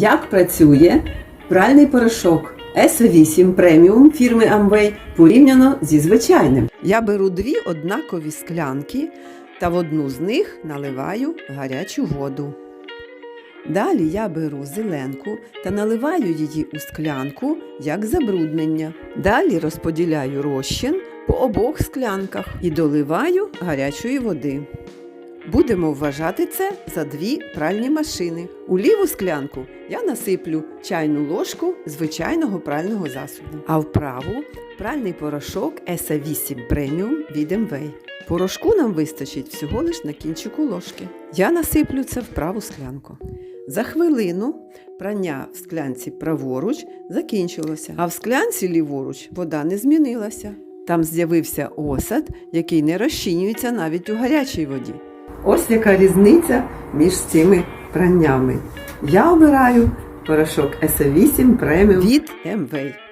Як працює пральний порошок S8 преміум фірми Amway порівняно зі звичайним? Я беру дві однакові склянки та в одну з них наливаю гарячу воду. Далі я беру зеленку та наливаю її у склянку як забруднення. Далі розподіляю розчин по обох склянках і доливаю гарячої води. Будемо вважати це за дві пральні машини. У ліву склянку я насиплю чайну ложку звичайного прального засобу, а в праву пральний порошок ESA 8 Premium від MV. Порошку нам вистачить всього лиш на кінчику ложки. Я насиплю це в праву склянку. За хвилину прання в склянці праворуч закінчилося, а в склянці ліворуч вода не змінилася. Там з'явився осад, який не розчинюється навіть у гарячій воді. Ось яка різниця між цими праннями. Я обираю порошок S8 Premium від MV.